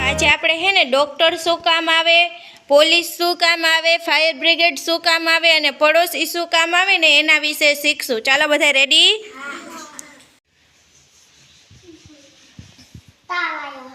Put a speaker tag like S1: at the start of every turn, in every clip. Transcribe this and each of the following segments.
S1: આજે આપણે હે ને ડોક્ટર શું કામ આવે પોલીસ શું કામ આવે ફાયર બ્રિગેડ શું કામ આવે અને પડોશી શું કામ આવે ને એના વિશે શીખશું. ચાલો બધા રેડી
S2: તાવ આવ્યો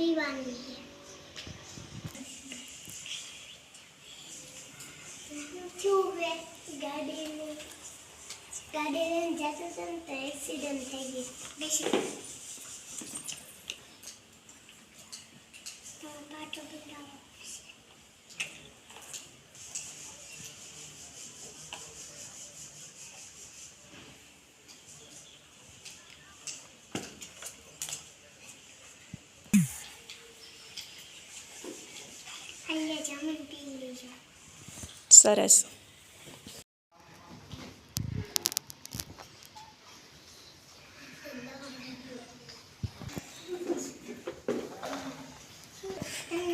S2: પીવાનું છે. ગાડી ગાડી જતો તો એક્સિડન્ટ થઈ ગઈ. બેસી
S1: સરસ.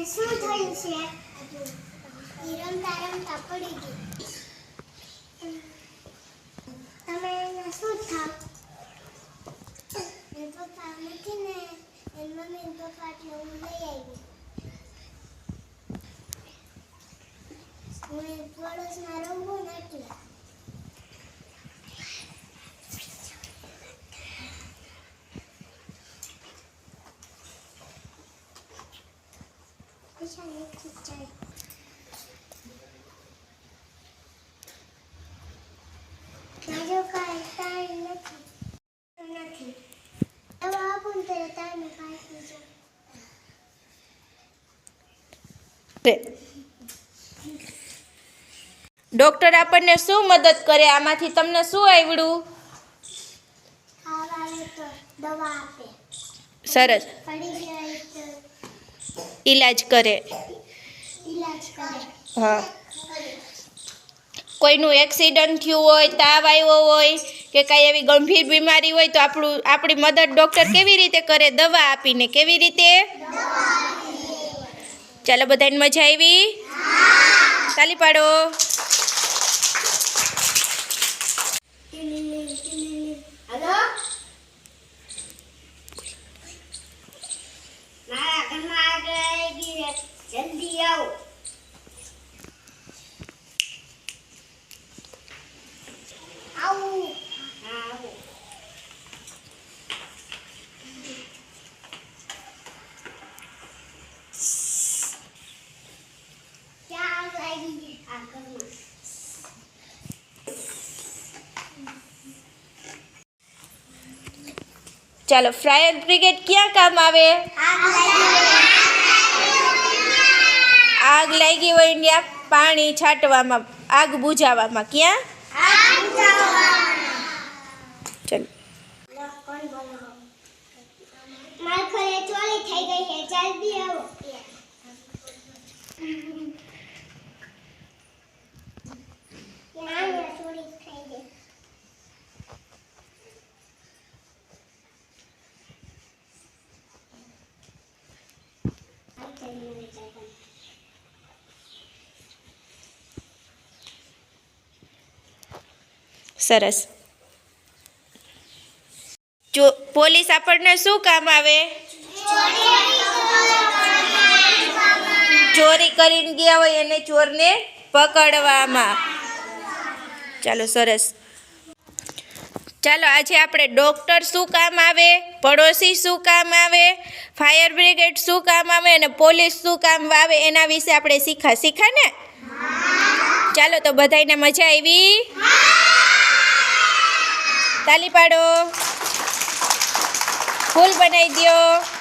S2: શું થયું છે રમતા રમતા પડી ગઈ તમે એને શું થાવ પપ્પા નથી ને એ મમ્મી પપ્પા એટલે આવી હું એ પડોશમાં રમું ને કાંઈ ટાઈમ નથી. નથી. હવે આપું ત્યારે ટાઈમે પીજો
S1: તે ડોક્ટર આપણને શું મદદ કરે? આમાંથી તમને શું આવડ્યું સરસ.
S2: પડી
S1: ઈલાજ કરે.
S2: ઈલાજ કરે.
S1: હા. કોઈનું એક્સિડન્ટ થયું હોય તાવ આવ્યો હોય કે કાંઈ એવી ગંભીર બીમારી હોય તો આપણું આપણી મદદ ડૉક્ટર કેવી રીતે કરે? દવા આપીને કેવી રીતે? ચાલો બધાને મજા આવી? તાલી પાડો
S2: હલો મારા ઘરમાં આગ લાગી છે જલ્દી આવો. આવું. આવો. ક્યાં લાગી આ ઘરમાં?
S1: ચાલો ફાયર બ્રિગેડ ક્યાં કામ આવે? આગ લાગી હોય ત્યાં પાણી છાંટવામાં, આગ બુઝાવવામાં ક્યાં? ચાલો.
S2: મારા ઘરે ચોરી થઈ ગઈ છે. જલ્દી આવો. ત્યાં ચોરી થઈ ગઈ
S1: સરસ. જો પોલીસ આપણને શું કામ આવે? ચોરી કરીને ગયા હોય એને ચોરને પકડવામાં. ચાલો, સરસ. ચાલો, આજે આપણે ડૉક્ટર શું કામ આવે, પડોશી શું કામ આવે, ફાયર બ્રિગેડ શું કામ આવે અને પોલીસ શું કામ આવે એના વિશે આપણે શીખા શીખા ને? ચાલો, તો બધાને મજા આવી? તાલી પાડો. ફૂલ બનાવી દ્યો.